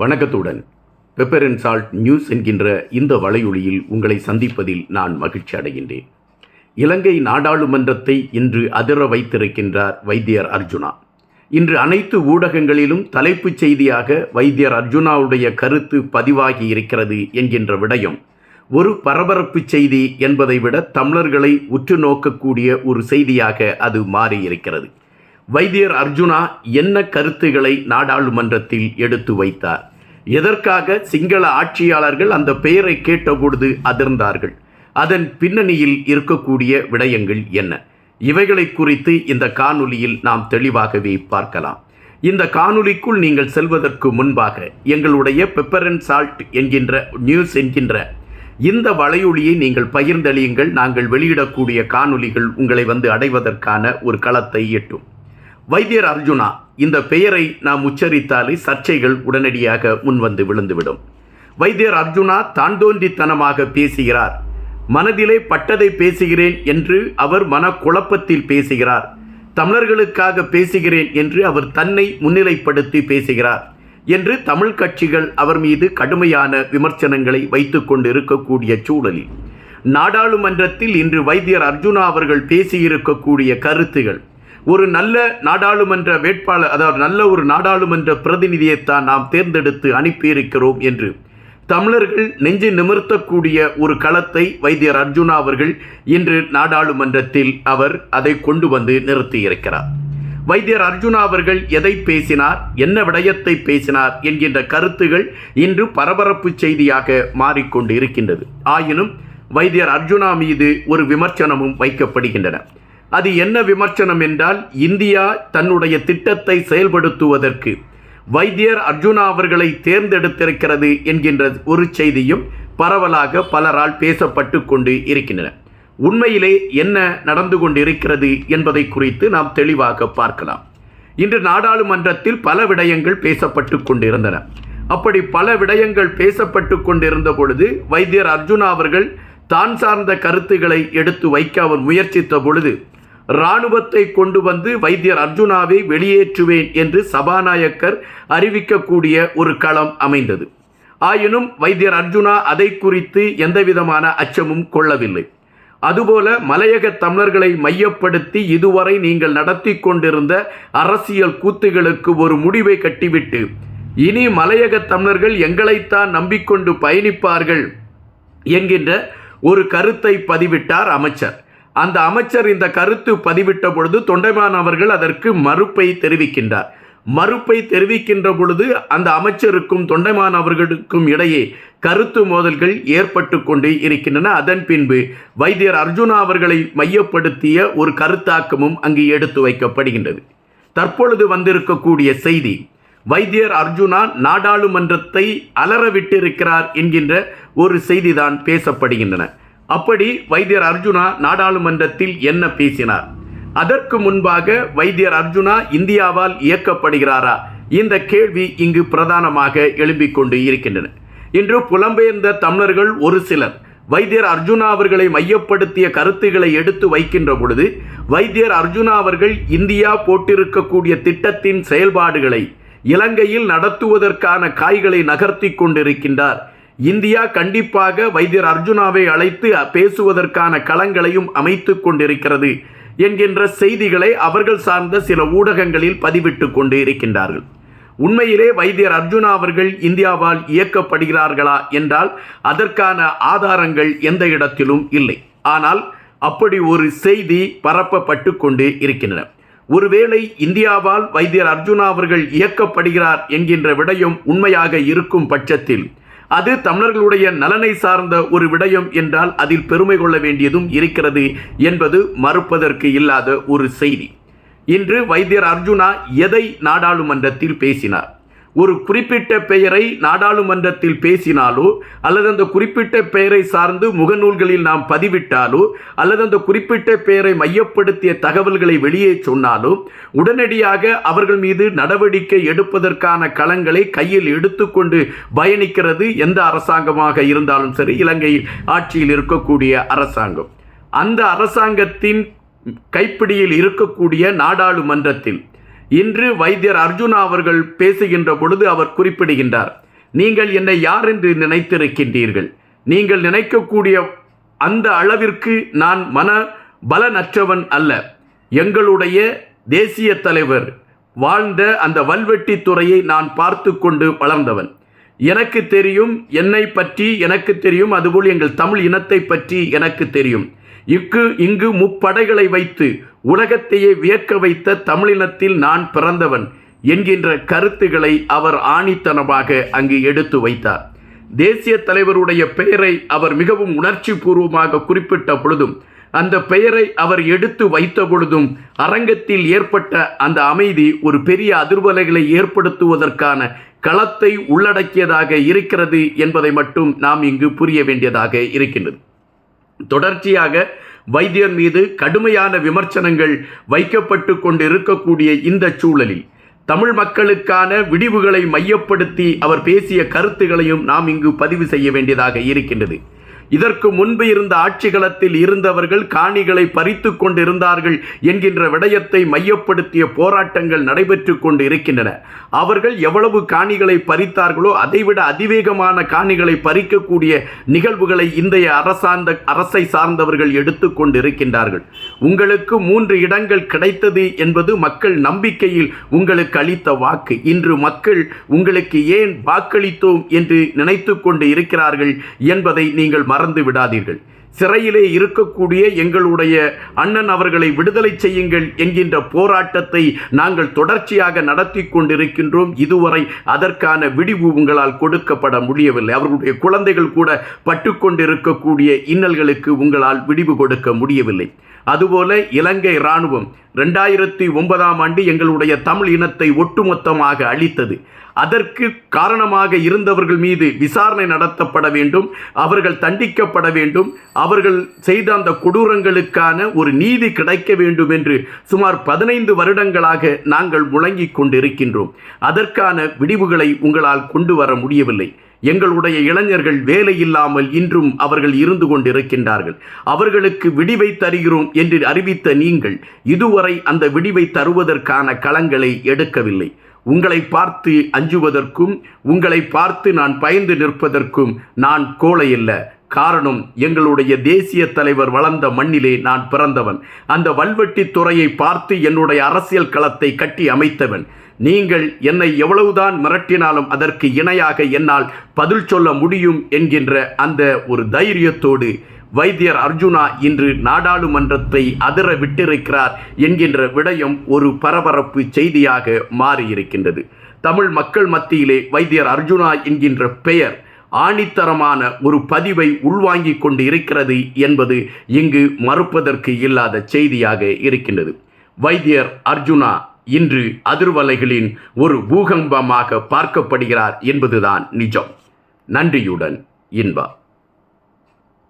வணக்கத்துடன். Pepper and salt news என்கின்ற இந்த வலையொலியில் உங்களை சந்திப்பதில் நான் மகிழ்ச்சி அடைகின்றேன். இலங்கை நாடாளுமன்றத்தை இன்று அதிர வைத்திருக்கின்றார் வைத்தியர் அர்ஜுனா. இன்று அனைத்து ஊடகங்களிலும் தலைப்புச் செய்தியாக வைத்தியர் அர்ஜுனாவுடைய கருத்து பதிவாகி இருக்கிறது என்கின்ற விடயம் ஒரு பரபரப்பு செய்தி என்பதை விட தமிழர்களை உற்று நோக்கக்கூடிய ஒரு செய்தியாக அது மாறியிருக்கிறது. வைத்தியர் அர்ஜுனா என்ன கருத்துக்களை நாடாளுமன்றத்தில் எடுத்து வைத்தார்? எதற்காக சிங்கள ஆட்சியாளர்கள் அந்த பெயரை கேட்டபொழுது அதிர்ந்தார்கள்? அதன் பின்னணியில் இருக்கக்கூடிய விடயங்கள் என்ன? இவைகளை குறித்து இந்த காணொலியில் நாம் தெளிவாகவே பார்க்கலாம். இந்த காணொலிக்குள் நீங்கள் செல்வதற்கு முன்பாக எங்களுடைய பெப்பரன் சால்ட் என்கின்ற நியூஸ் என்கின்ற இந்த வலையொலியை நீங்கள் பகிர்ந்தளியுங்கள். நாங்கள் வெளியிடக்கூடிய காணொலிகள் உங்களை வந்து அடைவதற்கான ஒரு களத்தை எட்டும். வைத்தியர் அர்ஜுனா இந்த பெயரை நாம் உச்சரித்தாலே சர்ச்சைகள் உடனடியாக முன்வந்து விழுந்துவிடும். வைத்தியர் அர்ஜுனா தாண்டோன்றித்தனமாக பேசுகிறார். மனதிலே பட்டதை பேசுகிறேன் என்று அவர் மனக்குழப்பத்தில் பேசுகிறார். தமிழர்களுக்காக பேசுகிறேன் என்று அவர் தன்னை முன்னிலைப்படுத்தி பேசுகிறார் என்று தமிழ் கட்சிகள் அவர் மீது கடுமையான விமர்சனங்களை வைத்துக் கொண்டு இருக்கக்கூடிய சூழலில். நாடாளுமன்றத்தில் இன்று வைத்தியர் அர்ஜுனா அவர்கள் பேசியிருக்கக்கூடிய கருத்துகள் ஒரு நல்ல நாடாளுமன்ற வேட்பாளர் அதாவது நல்ல ஒரு நாடாளுமன்ற பிரதிநிதியைத்தான் நாம் தேர்ந்தெடுத்து அனுப்பியிருக்கிறோம் என்று. தமிழர்கள் நெஞ்சு நிமிர்த்தக்கூடிய ஒரு களத்தை வைத்தியர் அர்ஜுனா அவர்கள் இன்று நாடாளுமன்றத்தில் அவர் அதை கொண்டு வந்து நிறுத்தியிருக்கிறார். வைத்தியர் அர்ஜுனா அவர்கள் எதை பேசினார் என்ன விடயத்தை பேசினார் என்கின்ற கருத்துகள் இன்று பரபரப்பு செய்தியாக மாறிக்கொண்டு இருக்கின்றது ஆயினும் வைத்தியர் அர்ஜுனா மீது ஒரு விமர்சனமும் வைக்கப்படுகின்றன. அது என்ன விமர்சனம் என்றால் இந்தியா தன்னுடைய திட்டத்தை செயல்படுத்துவதற்கு வைத்தியர் அர்ஜுனா அவர்களை தேர்ந்தெடுத்திருக்கிறது என்கின்ற ஒரு செய்தியும் பரவலாக பலரால் பேசப்பட்டு கொண்டு இருக்கின்றன. உண்மையிலே என்ன நடந்து கொண்டிருக்கிறது என்பதை குறித்து நாம் தெளிவாக பார்க்கலாம். இன்று நாடாளுமன்றத்தில் பல விடயங்கள் பேசப்பட்டு கொண்டிருந்தன. அப்படி பல விடயங்கள் பேசப்பட்டு கொண்டிருந்த பொழுது வைத்தியர் அர்ஜுனா அவர்கள் தான் சார்ந்த கருத்துக்களை எடுத்து வைக்க அவர் முயற்சித்த பொழுது இராணுவத்தை கொண்டு வந்து வைத்தியர் அர்ஜுனாவை வெளியேற்றுவேன் என்று சபாநாயக்கர் அறிவிக்கக்கூடிய ஒரு களம் அமைந்தது. ஆயினும் வைத்தியர் அர்ஜுனா அதை குறித்து எந்தவிதமான அச்சமும் கொள்ளவில்லை. அதுபோல மலையக தமிழர்களை மையப்படுத்தி இதுவரை நீங்கள் நடத்தி கொண்டிருந்த அரசியல் கூத்துகளுக்கு ஒரு முடிவை கட்டிவிட்டு இனி மலையக தமிழர்கள் எங்களைத்தான் நம்பிக்கொண்டு பயணிப்பார்கள் என்கின்ற ஒரு கருத்தை பதிவிட்டார் அமைச்சர். அந்த அமைச்சர் இந்த கருத்து பதிவிட்ட பொழுது தொண்டைமான் அவர்கள் அதற்கு மறுப்பை தெரிவிக்கின்றார். மறுப்பை தெரிவிக்கின்ற பொழுது அந்த அமைச்சருக்கும் தொண்டைமான் அவர்களுக்கும் இடையே கருத்து மோதல்கள் ஏற்பட்டு கொண்டு இருக்கின்றன. அதன் பின்பு வைத்தியர் அர்ஜுனா அவர்களை மையப்படுத்திய ஒரு கருத்தாக்கமும் அங்கு எடுத்து வைக்கப்படுகின்றது. தற்பொழுது வந்திருக்கக்கூடிய செய்தி வைத்தியர் அர்ஜுனா நாடாளுமன்றத்தை அலற விட்டிருக்கிறார் என்கின்ற ஒரு செய்திதான் பேசப்படுகின்றன. அப்படி வைத்தியர் அர்ஜுனா நாடாளுமன்றத்தில் என்ன பேசினார்? அதற்கு முன்பாக வைத்தியர் அர்ஜுனா இந்தியாவால் இயக்கப்படுகிறாரா? இந்த கேள்வி இங்கு பிரதானமாக எழும்பிக் கொண்டு இருக்கின்றன. இன்று புலம்பெயர்ந்த தமிழர்கள் ஒரு சிலர். வைத்தியர் அர்ஜுனா அவர்களை மையப்படுத்திய கருத்துக்களை எடுத்து வைக்கின்ற பொழுது வைத்தியர் அர்ஜுனா அவர்கள் இந்தியா போட்டிருக்கக்கூடிய திட்டத்தின் செயல்பாடுகளை இலங்கையில் நடத்துவதற்கான காய்களை நகர்த்தி கொண்டிருக்கின்றார். இந்தியா கண்டிப்பாக வைத்தியர் அர்ஜுனாவை அழைத்து பேசுவதற்கான களங்களையும் அமைத்து கொண்டிருக்கிறது என்கின்ற செய்திகளை அவர்கள் சார்ந்த சில ஊடகங்களில் பதிவிட்டு கொண்டு இருக்கின்றார்கள். உண்மையிலே வைத்தியர் அர்ஜுனா அவர்கள் இந்தியாவால் இயக்கப்படுகிறார்களா என்றால் அதற்கான ஆதாரங்கள் எந்த இடத்திலும் இல்லை. ஆனால் அப்படி ஒரு செய்தி பரப்பப்பட்டு கொண்டு இருக்கின்றன. ஒருவேளை இந்தியாவால் வைத்தியர் அர்ஜுனா அவர்கள் இயக்கப்படுகிறார் என்கின்ற விடயம் உண்மையாக இருக்கும் பட்சத்தில் அது தமிழர்களுடைய நலனை சார்ந்த ஒரு விடயம் என்றால் அதில் பெருமை கொள்ள வேண்டியதும் இருக்கிறது என்பது மறுப்பதற்கு இல்லாத ஒரு செய்தி. இன்று வைத்தியர் அர்ஜுனா எதை நாடாளுமன்றத்தில் பேசினார்? ஒரு குறிப்பிட்ட பெயரை நாடாளுமன்றத்தில் பேசினாலோ அல்லது அந்த குறிப்பிட்ட பெயரை சார்ந்து முகநூல்களில் நாம் பதிவிட்டாலோ அல்லது அந்த குறிப்பிட்ட பெயரை மையப்படுத்திய தகவல்களை வெளியே சொன்னாலோ உடனடியாக அவர்கள் மீது நடவடிக்கை எடுப்பதற்கான களங்களை கையில் எடுத்துக்கொண்டு பயணிக்கிறது எந்த அரசாங்கமாக இருந்தாலும் சரி இலங்கையில் ஆட்சியில் இருக்கக்கூடிய அரசாங்கம். அந்த அரசாங்கத்தின் கைப்பிடியில் இருக்கக்கூடிய நாடாளுமன்றத்தில் இன்று வைத்தியர் அர்ஜுனா அவர்கள் பேசுகின்ற பொழுது அவர் குறிப்பிடுகின்றார் நீங்கள் என்னை யார் என்று நினைத்திருக்கின்றீர்கள்? நீங்கள் நினைக்கக்கூடிய அந்த அளவிற்கு நான் மன பலனற்றவன் அல்ல. எங்களுடைய தேசிய தலைவர் வாழ்ந்த அந்த வல்வெட்டி துறையை நான் பார்த்து கொண்டு வளர்ந்தவன். எனக்கு தெரியும் என்னை பற்றி எனக்கு தெரியும் அதுபோல் எங்கள் தமிழ் இனத்தை பற்றி எனக்கு தெரியும். இக்கு இங்கு முப்படைகளை வைத்து உலகத்தையே வியக்க வைத்த தமிழினத்தில் நான் பிறந்தவன் என்கின்ற கருத்துக்களை அவர் ஆணித்தனமாக அங்கு எடுத்து வைத்தார். தேசிய தலைவருடைய பெயரை அவர் மிகவும் உணர்ச்சி பூர்வமாக குறிப்பிட்ட பொழுதும் அந்த பெயரை அவர் எடுத்து வைத்த பொழுதும் அரங்கத்தில் ஏற்பட்ட அந்த அமைதி ஒரு பெரிய அதிர்வலைகளை ஏற்படுத்துவதற்கான களத்தை உள்ளடக்கியதாக இருக்கிறது என்பதை மட்டும் நாம் இங்கு புரிய வேண்டியதாக இருக்கின்றது. தொடர்ச்சியாக வைத்தியர் மீது கடுமையான விமர்சனங்கள் வைக்கப்பட்டு கொண்டிருக்கக்கூடிய இந்த சூழலில் தமிழ் மக்களுக்கான விடிவுகளை மையப்படுத்தி அவர் பேசிய கருத்துகளையும் நாம் இங்கு பதிவு செய்ய வேண்டியதாக இருக்கின்றது. இதற்கு முன்பு இருந்த ஆட்சிகளத்தில் இருந்தவர்கள் காணிகளை பறித்து கொண்டிருந்தார்கள் என்கின்ற விடயத்தை மையப்படுத்திய போராட்டங்கள் நடைபெற்று கொண்டு இருக்கின்றன அவர்கள் எவ்வளவு காணிகளை பறித்தார்களோ அதைவிட அதிவேகமான காணிகளை பறிக்கக்கூடிய நிகழ்வுகளை இந்திய அரசார்ந்த அரசை சார்ந்தவர்கள் எடுத்துக்கொண்டு இருக்கின்றார்கள் உங்களுக்கு மூன்று இடங்கள் கிடைத்தது என்பது மக்கள் நம்பிக்கையில் உங்களுக்கு அளித்த வாக்கு. இன்று மக்கள் உங்களுக்கு ஏன் வாக்களித்தோம் என்று நினைத்து கொண்டு இருக்கிறார்கள் என்பதை நீங்கள் மறந்து விடாதீர்கள். சிறையிலே இருக்கக்கூடிய எங்களுடைய அண்ணன் அவர்களை விடுதலை செய்யுங்கள் என்கின்ற போராட்டத்தை நாங்கள் தொடர்ச்சியாக நடத்தி கொண்டிருக்கின்றோம். இதுவரை அதற்கான விடிவு உங்களால் கொடுக்கப்பட முடியவில்லை. அவர்களுடைய குழந்தைகள் கூட பட்டுக்கொண்டிருக்கக்கூடிய இன்னல்களுக்கு உங்களால் விடிவு கொடுக்க முடியவில்லை. அதுபோல இலங்கை இராணுவம் ரெண்டாயிரத்தி ஒன்பதாம் ஆண்டு எங்களுடைய தமிழ் இனத்தை ஒட்டுமொத்தமாக அழித்தது. அதற்கு காரணமாக இருந்தவர்கள் மீது விசாரணை நடத்தப்பட வேண்டும் அவர்கள் தண்டிக்கப்பட வேண்டும் அவர்கள் செய்த அந்த கொடூரங்களுக்கான ஒரு நீதி கிடைக்க வேண்டும் என்று சுமார் பதினைந்து வருடங்களாக நாங்கள் முழங்கிக் கொண்டிருக்கின்றோம். அதற்கான விடிவுகளை உங்களால் கொண்டு வர முடியவில்லை. எங்களுடைய இளைஞர்கள் வேலை இல்லாமல் இன்றும் அவர்கள் இருந்து கொண்டிருக்கின்றார்கள். அவர்களுக்கு விடிவை தருகிறோம் என்று அறிவித்த நீங்கள் இதுவரை அந்த விடிவை தருவதற்கான களங்களை எடுக்கவில்லை. உங்களை பார்த்து அஞ்சுவதற்கும் உங்களை பார்த்து நான் பயந்து நிற்பதற்கும் நான் கோழை அல்ல காரணம் எங்களுடைய தேசிய தலைவர் வளர்ந்த மண்ணிலே நான் பிறந்தவன். அந்த வல்வெட்டி துறையை பார்த்து என்னுடைய அரசியல் களத்தை கட்டி அமைத்தவன். நீங்கள் என்னை எவ்வளவுதான் மிரட்டினாலும் அதற்கு இணையாக என்னால் பதில் சொல்ல முடியும் என்கின்ற அந்த ஒரு தைரியத்தோடு வைத்தியர் அர்ஜுனா இன்று நாடாளுமன்றத்தை அதிர விட்டிருக்கிறார் என்கின்ற விடயம் ஒரு பரபரப்பு செய்தியாக மாறியிருக்கின்றது. தமிழ் மக்கள் மத்தியிலே வைத்தியர் அர்ஜுனா என்கின்ற பெயர் ஆணித்தரமான ஒரு பதிவை உள்வாங்கிக் கொண்டு இருக்கிறது என்பது இங்கு மறுப்பதற்கு இல்லாத செய்தியாக இருக்கின்றது. வைத்தியர் அர்ஜுனா இன்று அதிர்வலைகளின் ஒரு பூகம்பமாக பார்க்கப்படுகிறார் என்பதுதான் நிஜம். நன்றியுடன் இன்பா